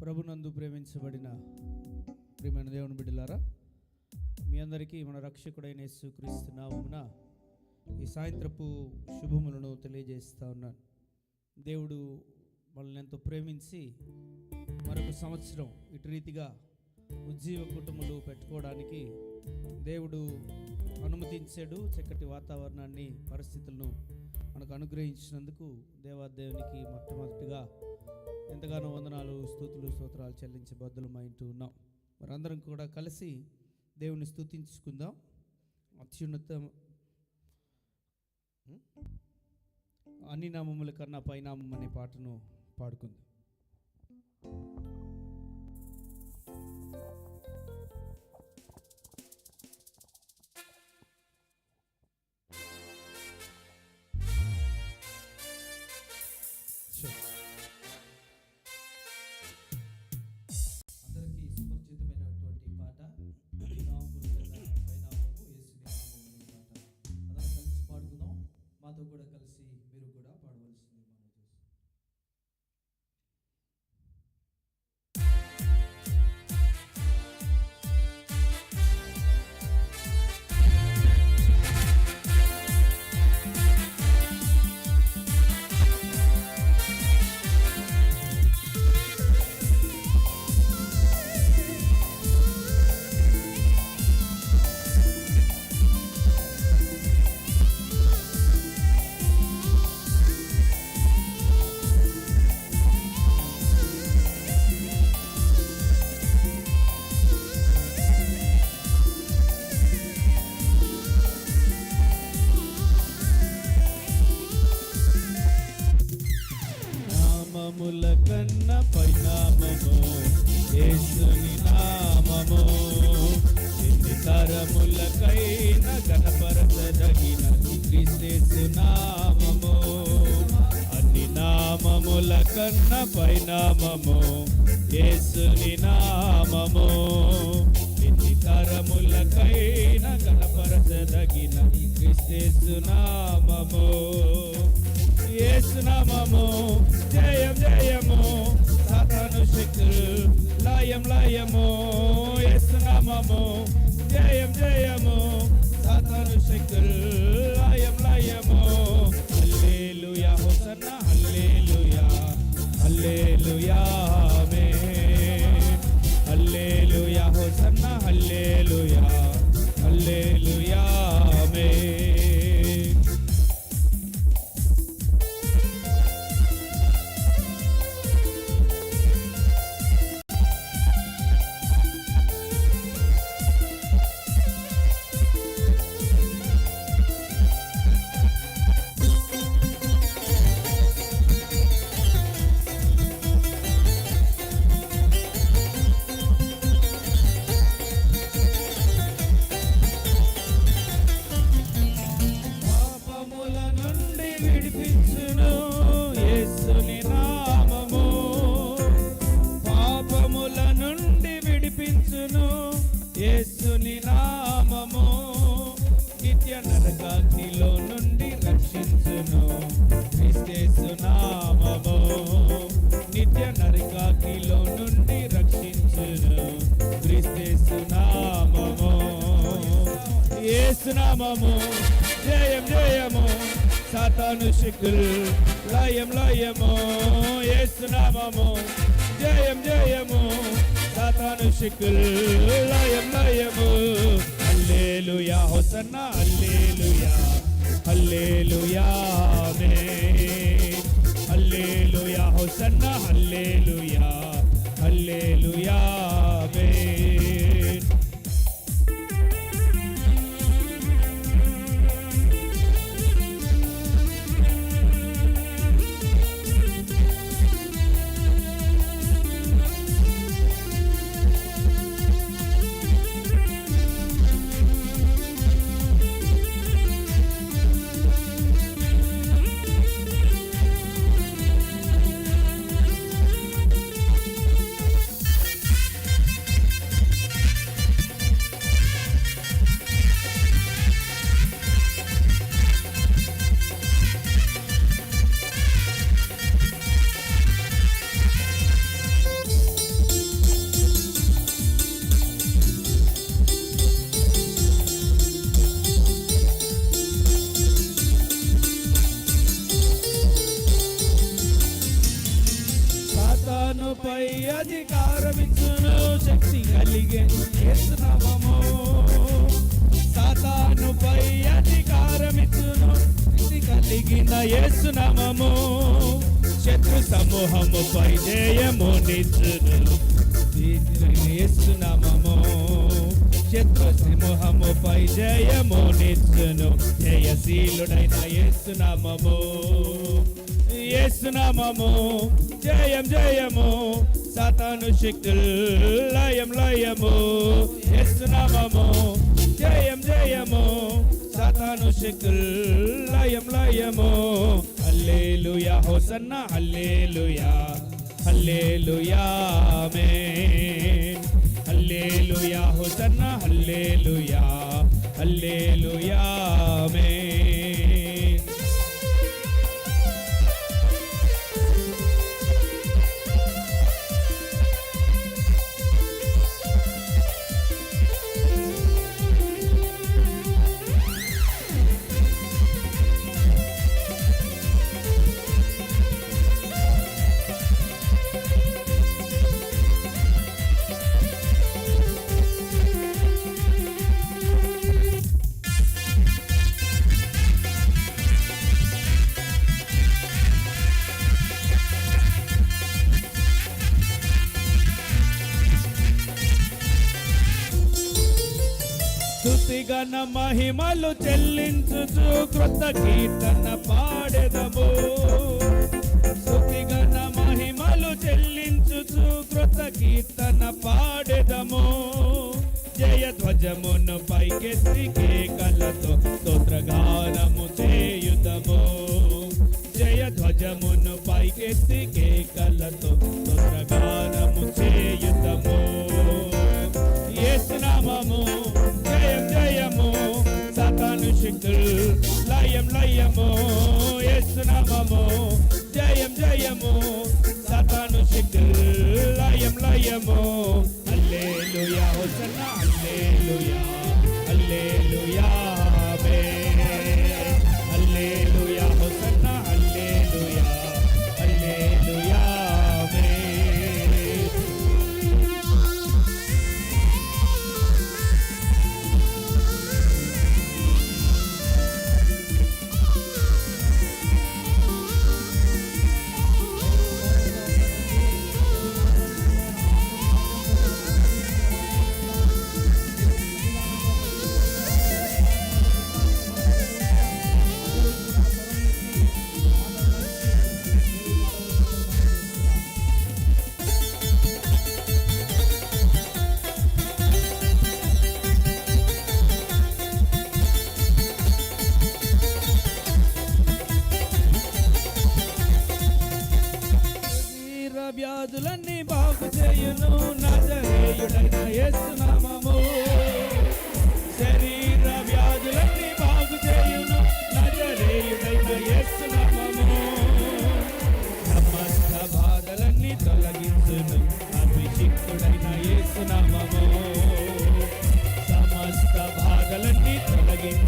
ప్రభునందు ప్రేమించబడిన ప్రియమైన దేవుని బిడ్డలారా మీ అందరికీ మన రక్షకుడైన యేసుక్రీస్తు నామమున ఈ సాయంత్రపు శుభములను తెలియజేస్తా ఉన్నాను. దేవుడు మనల్ని ఎంతో ప్రేమించి మరొక సంవత్సరం ఇటు రీతిగా ఉజ్జీవ కుటుంబంలో పెట్టుకోవడానికి దేవుడు అనుమతించాడు. చక్కటి వాతావరణాన్ని పరిస్థితులను మనకు అనుగ్రహించినందుకు దేవాదేవునికి మొట్టమొదటిగా ఎంతగానో వందనాలు స్తుతులు స్తోత్రాలు చెల్లించే బద్దులమైంటూ ఉన్నాం. మనందరం కూడా కలిసి దేవుని స్తుతించుకుందాం. అత్యున్నత అన్ని నామముల కన్నా పైనామం అనే పాటను పాడుకుందాం. కన్న పరిణామము యేసుని నామము. ఎన్ని తరములకైన కనపరచదగిన క్రీస్తు యేసునామము జయం జయము. సాతాను శక్తులు లయం లయము. యేసునామము జయం జయము. సాతాను శక్తులు లయం లయము. ఏసునామము జయం జయము. సాతాను శక్తులు లయం లయము. ఏసునామము జయం జయము. సాతాను శక్తులు లయం లయము. హల్లెలూయా హోసన్న హల్లెలూయా. హల్లెలూయా ఆమేన్. హల్లెలూయా హోసన్న హల్లెలూయా. హల్లెలూయా. కలిగిన యేసునామము శత్రు సమూహము పై జయము నిచ్చును యేసునామము శత్రు సమూహము పై జయము నిచ్చును. జయశీలుడైన యేసునామము యేసునామము జయం జయము. సాతాను శక్తులు లయం లయము. యేసునామము జయం జయము. సాతాను శక్తులు లయం లయము. హల్లెలూయా హోసన్న హల్లెలూయా. హల్లెలూయా ఆమేన్. హల్లెలూయా హోసన్న హల్లెలూయా. హల్లెలూయా ఆమేన్. స్తుతిగణ మహిమలు చెల్లించుచు కృత కీర్తన పాడెదము. స్తుతిగణ మహిమలు చెల్లించుచు కృత కీర్తన పాడెదము. జయ ధ్వజమును పైకెత్తి కేకలతో స్తోత్రగానము చేయుదము. విజయ ధ్వజమును పైకెత్తి కేకలతో స్తోత్రగానము చేయుతము యేసునామము జయం జయము సాతాను శక్తులు లయం లయము. యేసునామము జయం జయము సాతాను శక్తులు లయం లయము. హల్లెలూయా హోసన్న హల్లెలూయా హల్లెలూయా.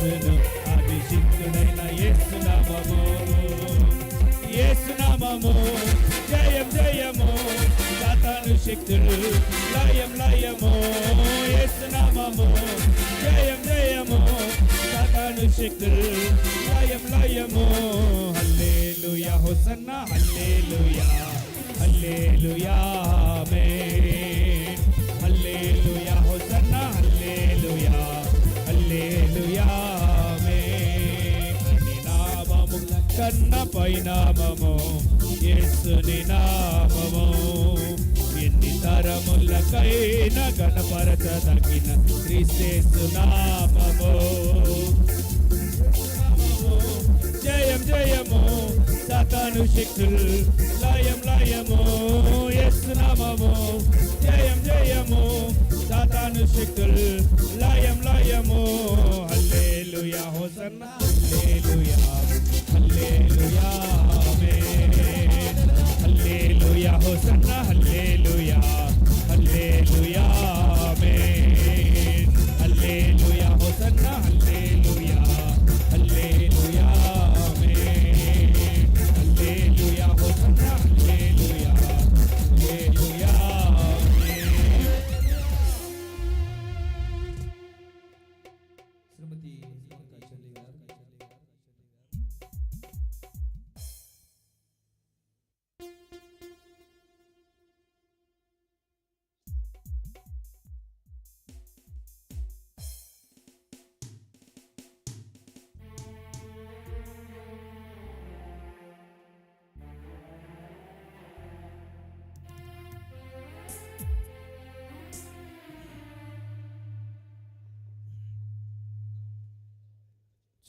తొలగించును అభిషిక్తుడైన యేసునామము యేసునామము జయం జయము సాతాను శక్తులు లయం లయము యేసునామము జయం జయము సాతాను శక్తులు లయం లయము హల్లెలూయా హోసన్న హల్లెలూయా హల్లెలూయా మే కన్న పైనామము యేసుని నామము. ఎన్ని తరములకైనా గణపరచదగిన క్రీస్తేసు నామము. జయం జయము సతను శక్తులు లయం లయము ఎస్సు నామము. జయం జయము సతను శక్తులు లయం లయము.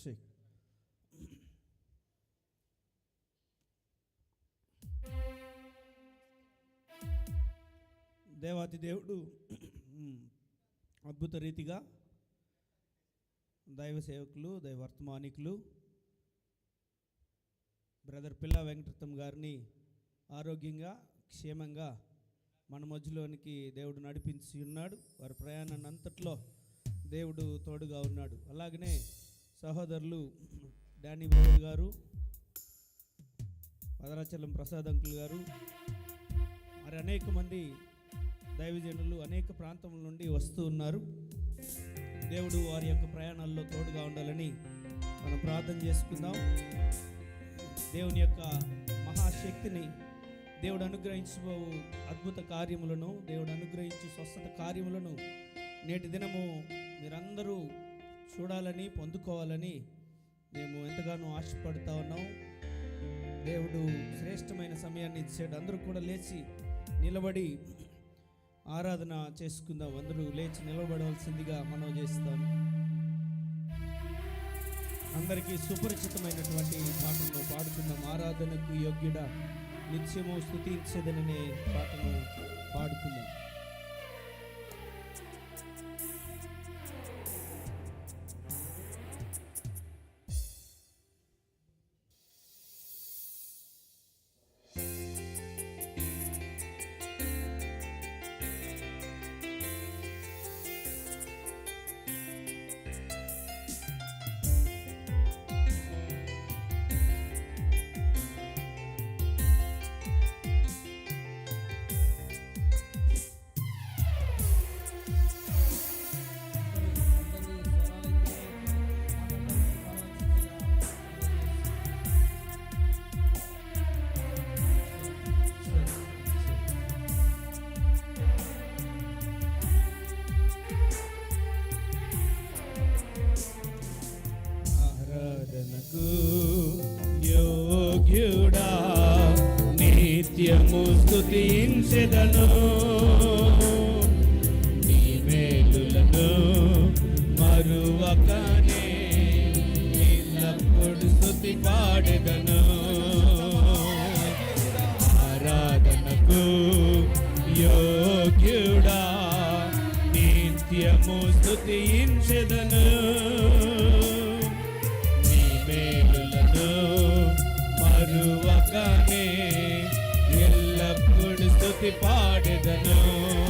Sí. దేవాతి దేవుడు అద్భుత రీతిగా దైవ సేవకులు దైవర్తమానికులు బ్రదర్ పిల్ల వెంకటరత్నం గారిని ఆరోగ్యంగా క్షేమంగా మన మధ్యలోనికి దేవుడు నడిపించి ఉన్నాడు వారి ప్రయాణాన్ని అంతట్లో దేవుడు తోడుగా ఉన్నాడు అలాగనే సహోదరులు డానీ బాబు గారు మదరాచలం ప్రసాద్ అంకుల్ గారు మరి అనేక మంది దైవజనులు అనేక ప్రాంతముల నుండి వస్తూ ఉన్నారు. దేవుడు వారి యొక్క ప్రయాణాల్లో తోడుగా ఉండాలని మనం ప్రార్థన చేసుకుందాం. దేవుని యొక్క మహాశక్తిని దేవుడు అనుగ్రహించబో అద్భుత కార్యములను దేవుడు అనుగ్రహించు స్వస్థత కార్యములను నేటి దినము మీరందరూ చూడాలని పొందుకోవాలని మేము ఎంతగానో ఆశపడుతూ ఉన్నాం. దేవుడు శ్రేష్టమైన సమయాన్ని ఇచ్చాడు. అందరూ కూడా లేచి నిలబడి ఆరాధన చేసుకుందాం. అందరూ లేచి నిలబడవలసిందిగా మనం చేస్తాం. అందరికీ సుపరిచితమైనటువంటి పాటను పాడుకుందాం. ఆరాధనకు యోగ్యుడ నిత్యము స్థుతించదననే పాటను పాడుకుందాం. స్తుతించెదను నీ మేలులను మరువకనే ఎల్లప్పుడు స్థుతి పాడెదను. ఆరాధనకు యోగ్యుడా నిత్యము స్తుతించెదను నీ మేలులను మరువకనే ఎల్లప్పుడు